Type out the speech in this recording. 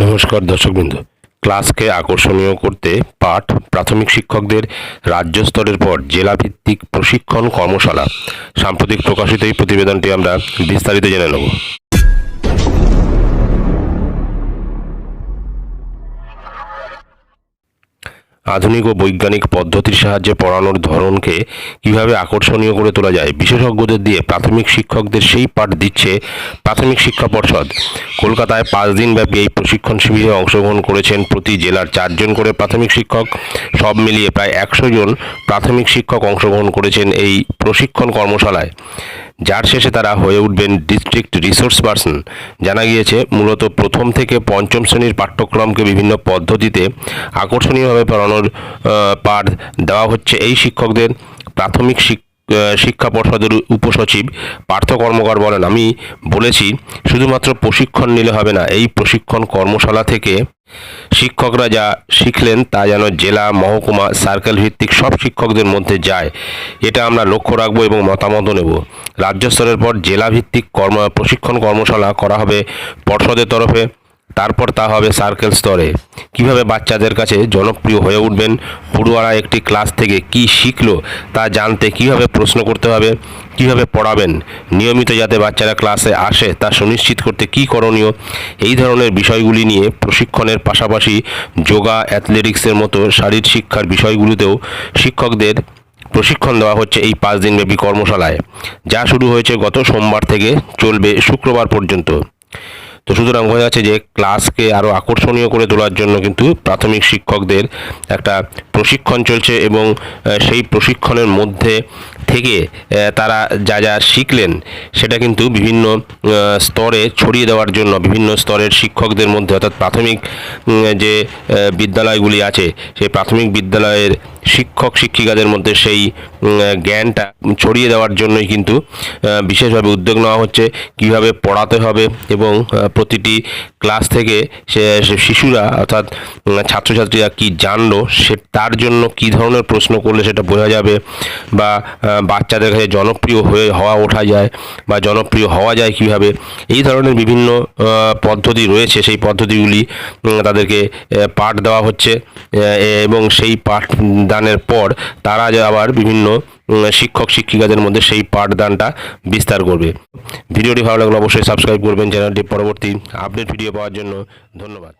নমস্কার দর্শকবৃন্দ। ক্লাসকে আকর্ষণীয় করতে পাঠ প্রাথমিক শিক্ষকদের রাজ্য স্তরের পর জেলাভিত্তিক প্রশিক্ষণ কর্মশালা। সাম্প্রতিক প্রকাশিত এই প্রতিবেদনটি আমরা বিস্তারিত জেনে নেব। আধুনিক ও বৈজ্ঞানিক পদ্ধতির সাহায্যে পড়ানোর ধরনকে কীভাবে আকর্ষণীয় করে তোলা যায়, বিশেষজ্ঞদের দিয়ে প্রাথমিক শিক্ষকদের সেই পাঠ দিচ্ছে প্রাথমিক শিক্ষা পর্ষদ। কলকাতায় পাঁচ দিনব্যাপী এই প্রশিক্ষণ শিবিরে অংশগ্রহণ করেছেন প্রতি জেলার চারজন করে প্রাথমিক শিক্ষক। সব মিলিয়ে প্রায় একশো জন প্রাথমিক শিক্ষক অংশগ্রহণ করেছেন এই প্রশিক্ষণ কর্মশালায়। যার শেষে তারা হয়ে উঠবেন ডিস্ট্রিক্ট রিসোর্স পার্সন জানা গিয়েছে মূলত প্রথম থেকে পঞ্চম শ্রেণির পাঠ্যক্রমকে বিভিন্ন পদ্ধতিতে আকর্ষণীয়ভাবে পড়ানোর পাঠ দেওয়া হচ্ছে। এই শিক্ষকদের প্রাথমিক শিক- আহ, শিক্ষা পর্ষদের উপসচিব পার্থ কর্মকার বলেন আমি বলেছি শুধুমাত্র প্রশিক্ষণ নিলে হবে না এই প্রশিক্ষণ কর্মশালা থেকে শিক্ষকরা যা শিখলেন তা যেন জেলা, মহকুমা সার্কেল ভিত্তিক সব শিক্ষকদের মধ্যে যায়, এটা আমরা লক্ষ্য রাখব এবং মতামতও নেব। রাজ্য স্তরের পর জেলা ভিত্তিক কর্ম, প্রশিক্ষণ কর্মশালা করা হবে পর্ষদের তরফে। তারপর তা হবে সার্কেল স্তরে। কীভাবে বাচ্চাদের কাছে জনপ্রিয় হয়ে উঠবেন? পড়ুয়ারা একটি ক্লাস থেকে কি শিখলো তা জানতে কীভাবে প্রশ্ন করতে হবে? কীভাবে পড়াবেন? নিয়মিত যাতে বাচ্চারা ক্লাসে আসে তা সুনিশ্চিত করতে কি করণীয়? এই ধরনের বিষয়গুলি নিয়ে প্রশিক্ষণের পাশাপাশি যোগা, অ্যাথলেটিক্সের মতো শারীর শিক্ষার বিষয়গুলিতেও শিক্ষকদের প্রশিক্ষণ দেওয়া হচ্ছে এই পাঁচ দিনব্যাপী কর্মশালায়। যা শুরু হয়েছে গত সোমবার থেকে চলবে শুক্রবার পর্যন্ত। তো সুতরাং বোঝা যাচ্ছে যে ক্লাসকে আরও আকর্ষণীয় করে তোলার জন্য কিন্তু প্রাথমিক শিক্ষকদের একটা প্রশিক্ষণ চলছে এবং সেই প্রশিক্ষণের মধ্যে থেকে তারা যা যা শিখলেন সেটা কিন্তু বিভিন্ন স্তরে ছড়িয়ে দেওয়ার জন্য, বিভিন্ন স্তরের শিক্ষকদের মধ্যে অর্থাৎ প্রাথমিক যে বিদ্যালয়গুলি আছে, সেই প্রাথমিক বিদ্যালয়ের শিক্ষক, শিক্ষিকাদের মধ্যে সেই জ্ঞানটা ছড়িয়ে দেওয়ার জন্যই কিন্তু বিশেষভাবে উদ্যোগ নেওয়া হচ্ছে। কীভাবে পড়াতে হবে এবং প্রতিটি ক্লাস থেকে সে শিশুরা অর্থাৎ ছাত্রছাত্রীরা কি জানলো, সে, তার জন্য কি ধরনের প্রশ্ন করলে সেটা বোঝা যাবে বা বাচ্চাদের কাছে জনপ্রিয় হয়ে, হওয়া ওঠা যায় বা জনপ্রিয় হওয়া যায় কীভাবে, এই ধরনের বিভিন্ন পদ্ধতি রয়েছে। সেই পদ্ধতিগুলি তাদেরকে পাঠ দেওয়া হচ্ছে এবং সেই পাঠ দানের পর তারা আবার বিভিন্ন শিক্ষক, শিক্ষিকাদের মধ্যে সেই পাঠদানটা বিস্তার করবে। ভিডিওটি ভালো লাগলে অবশ্যই সাবস্ক্রাইব করবেন চ্যানেলটি পরবর্তী আপডেট ভিডিও পাওয়ার জন্য ধন্যবাদ।